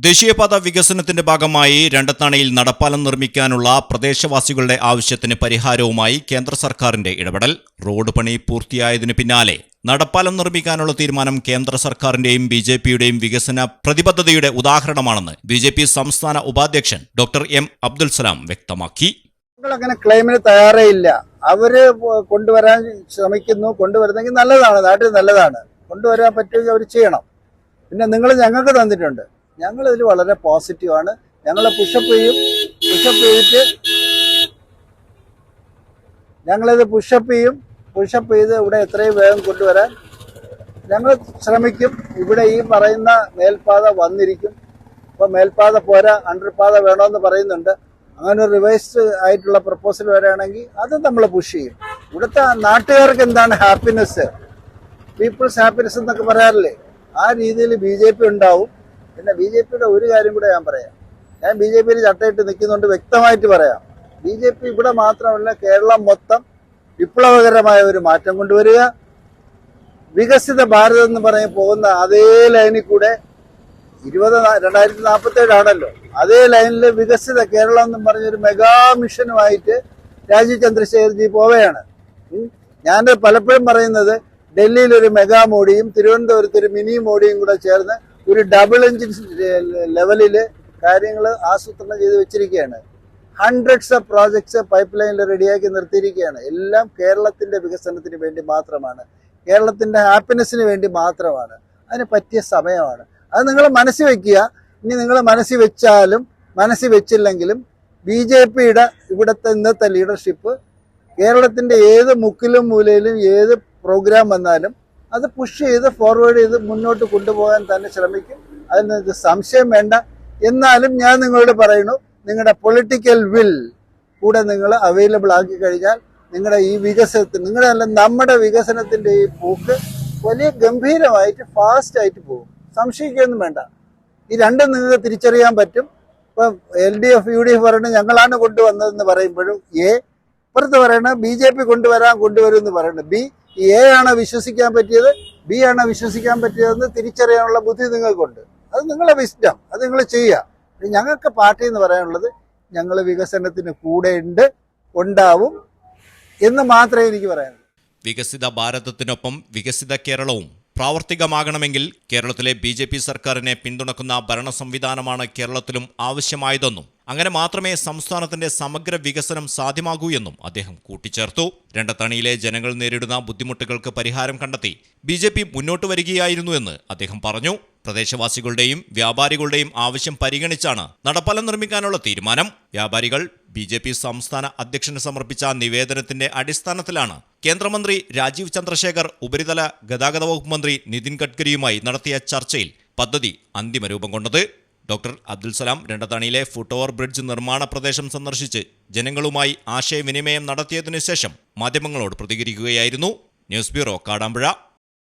ദേശീയപാത വികസനത്തിന്റെ ഭാഗമായി രണ്ടത്താണയിൽ നടപ്പാലം നിർമ്മിക്കാനുള്ള പ്രദേശവാസികളുടെ ആവശ്യത്തിന് പരിഹാരവുമായി കേന്ദ്ര സർക്കാരിന്റെ ഇടപെടൽ. റോഡ് പണി പൂർത്തിയായതിനു പിന്നാലെ നടപ്പാലം നിർമ്മിക്കാനുള്ള തീരുമാനം കേന്ദ്ര സർക്കാരിന്റെയും ബി ജെ പിയുടെയും വികസന പ്രതിബദ്ധതയുടെ ഉദാഹരണമാണെന്ന് ബി ജെ പി സംസ്ഥാന ഉപാധ്യക്ഷൻ ഡോക്ടർ എം അബ്ദുൽ സലാം വ്യക്തമാക്കി. അങ്ങനെ ക്ലെയിമിന് തയ്യാറേയില്ല. അവർ കൊണ്ടുവരാൻ ശ്രമിക്കുന്നു. കൊണ്ടുവരുന്നെങ്കിൽ നല്ലതാണ്. നാട്ടിൽ നല്ലതാണ്. കൊണ്ടുവരാൻ പറ്റുമെങ്കിൽ അവർ ചെയ്യണം. പിന്നെ നിങ്ങൾ ഞങ്ങൾക്ക് തന്നിട്ടുണ്ട്. ഞങ്ങൾ ഇതിൽ വളരെ പോസിറ്റീവാണ് ഞങ്ങൾ പുഷപ്പ് ചെയ്യും. പുഷപ്പ് ചെയ്തിട്ട് ഞങ്ങളിത് പുഷപ്പ് ചെയ്യും. പുഷപ്പ് ചെയ്ത് ഇവിടെ എത്രയും വേഗം കൊണ്ടുവരാൻ ഞങ്ങൾ ശ്രമിക്കും. ഇവിടെ ഈ പറയുന്ന മേൽപ്പാത വന്നിരിക്കും. അപ്പോൾ മേൽപ്പാത പോരാ അണ്ടർപാത വേണമെന്ന് പറയുന്നുണ്ട്. അങ്ങനെ ഒരു റിവേഴ്സ്ഡ് ആയിട്ടുള്ള പ്രപ്പോസൽ വരാണെങ്കിൽ അത് നമ്മൾ പുഷ് ചെയ്യും. ഇവിടുത്തെ നാട്ടുകാർക്ക് എന്താണ് ഹാപ്പിനെസ് പീപ്പിൾസ് ഹാപ്പിനെസ് എന്നൊക്കെ പറയാറില്ലേ? ആ രീതിയിൽ ബി ജെ പി ഉണ്ടാവും. പിന്നെ ബി ജെ പിയുടെ ഒരു കാര്യം കൂടെ ഞാൻ പറയാം. ഞാൻ ബി ജെ പിയിൽ ചട്ടയിട്ട് നിൽക്കുന്നുണ്ട് വ്യക്തമായിട്ട് പറയാം. ബി ജെ പി ഇവിടെ മാത്രമല്ല കേരളം മൊത്തം വിപ്ലവകരമായ ഒരു മാറ്റം കൊണ്ടുവരിക. വികസിത ഭാരതം എന്ന് പറഞ്ഞ് പോകുന്ന അതേ ലൈനിൽ കൂടെ ഇരുപത് രണ്ടായിരത്തി നാൽപ്പത്തി ഏഴാണല്ലോ അതേ ലൈനിൽ വികസിത കേരളം എന്ന് പറഞ്ഞൊരു മെഗാ മിഷനുമായിട്ട് രാജീവ് ചന്ദ്രശേഖർജി പോവുകയാണ്. ഞാൻ പലപ്പോഴും പറയുന്നത് ഡൽഹിയിൽ ഒരു മെഗാ മോഡിയും തിരുവനന്തപുരത്ത് ഒരു മിനി മോഡിയും കൂടെ ചേർന്ന് ഒരു ഡബിൾ എഞ്ചിൻ ലെവലിൽ കാര്യങ്ങൾ ആസൂത്രണം ചെയ്ത് വെച്ചിരിക്കുകയാണ്. ഹൺഡ്രഡ്സ് ഓഫ് പ്രോജക്ട്സ് പൈപ്പ് ലൈനിൽ റെഡിയാക്കി നിർത്തിയിരിക്കുകയാണ്. എല്ലാം കേരളത്തിന്റെ വികസനത്തിന് വേണ്ടി മാത്രമാണ്. കേരളത്തിന്റെ ഹാപ്പിനെസ്സിന് വേണ്ടി മാത്രമാണ്. അതിന് പറ്റിയ സമയമാണ്. അത് നിങ്ങൾ മനസ്സിൽ വെക്കുക. ഇനി നിങ്ങൾ മനസ്സിൽ വെച്ചാലും മനസ്സിൽ വെച്ചില്ലെങ്കിലും ബി ജെ പിയുടെ ഇവിടുത്തെ ഇന്നത്തെ ലീഡർഷിപ്പ് കേരളത്തിന്റെ ഏത് മുക്കിലും മൂലയിലും ഏത് പ്രോഗ്രാം വന്നാലും അത് പുഷ് ചെയ്ത് ഫോർവേഡ് ചെയ്ത് മുന്നോട്ട് കൊണ്ടുപോകാൻ തന്നെ ശ്രമിക്കും. അതിന് സംശയം വേണ്ട. എന്നാലും ഞാൻ നിങ്ങളോട് പറയുന്നു നിങ്ങളുടെ പൊളിറ്റിക്കൽ വിൽ കൂടെ നിങ്ങൾ അവൈലബിൾ ആക്കി കഴിഞ്ഞാൽ നിങ്ങളുടെ ഈ വികസനത്തിന് നിങ്ങളുടെ അല്ല നമ്മുടെ വികസനത്തിന്റെ ഈ പോക്ക് വലിയ ഗംഭീരമായിട്ട് ഫാസ്റ്റ് ആയിട്ട് പോകും. സംശയിക്കുകയൊന്നും വേണ്ട. ഈ രണ്ടും നിങ്ങൾക്ക് തിരിച്ചറിയാൻ പറ്റും. ഇപ്പം L D F U D F പറയുന്നത് ഞങ്ങളാണ് കൊണ്ടുവന്നതെന്ന് പറയുമ്പോഴും എ ഇപ്പുറത്ത് പറയണ ബി ജെ പി കൊണ്ടുവരാൻ കൊണ്ടുവരും എന്ന് പറയുന്നത് ബി എ ആണോ വിശ്വസിക്കാൻ പറ്റിയത്? ബി ആണ് വിശ്വസിക്കാൻ പറ്റിയതെന്ന് തിരിച്ചറിയാനുള്ള ബുദ്ധി നിങ്ങൾക്കുണ്ട്. അത് നിങ്ങളെ വിസ്ഡം അത് നിങ്ങൾ ചെയ്യുക ഞങ്ങൾക്ക് പാർട്ടി എന്ന് പറയാനുള്ളത് ഞങ്ങൾ വികസനത്തിന് കൂടെ ഉണ്ട് ഉണ്ടാവും എന്ന് മാത്രമേ എനിക്ക് പറയാനുള്ളൂ. വികസിത ഭാരതത്തിനൊപ്പം വികസിത കേരളവും പ്രാവർത്തികമാകണമെങ്കിൽ കേരളത്തിലെ ബി ജെ പി സർക്കാരിനെ പിന്തുണക്കുന്ന ഭരണ സംവിധാനമാണ് കേരളത്തിലും ആവശ്യമായതെന്നും അങ്ങനെ മാത്രമേ സംസ്ഥാനത്തിന്റെ സമഗ്ര വികസനം സാധ്യമാകൂ എന്നും അദ്ദേഹം കൂട്ടിച്ചേർത്തു. രണ്ടത്തണിയിലെ ജനങ്ങൾ നേരിടുന്ന ബുദ്ധിമുട്ടുകൾക്ക് പരിഹാരം കണ്ടെത്തി ബി മുന്നോട്ട് വരികയായിരുന്നുവെന്ന് അദ്ദേഹം പറഞ്ഞു. പ്രദേശവാസികളുടെയും വ്യാപാരികളുടെയും ആവശ്യം പരിഗണിച്ചാണ് നടപ്പാലം നിർമ്മിക്കാനുള്ള തീരുമാനം. വ്യാപാരികൾ ബി ജെ പി സംസ്ഥാന അധ്യക്ഷന് സമർപ്പിച്ച നിവേദനത്തിന്റെ അടിസ്ഥാനത്തിലാണ് കേന്ദ്രമന്ത്രി രാജീവ് ചന്ദ്രശേഖർ ഉപരിതല ഗതാഗത വകുപ്പ് മന്ത്രി നിതിൻ ഗഡ്കരിയുമായി നടത്തിയ ചർച്ചയിൽ പദ്ധതി അന്തിമ രൂപം കൊണ്ടത്. ഡോക്ടർ അബ്ദുൽ സലാം രണ്ടത്താണിയിലെ ഫുട് ഓവർ ബ്രിഡ്ജ് നിർമ്മാണ പ്രദേശം സന്ദർശിച്ച് ജനങ്ങളുമായി ആശയവിനിമയം നടത്തിയതിനു ശേഷം മാധ്യമങ്ങളോട് പ്രതികരിക്കുകയായിരുന്നു. News bureau Kadampuzha.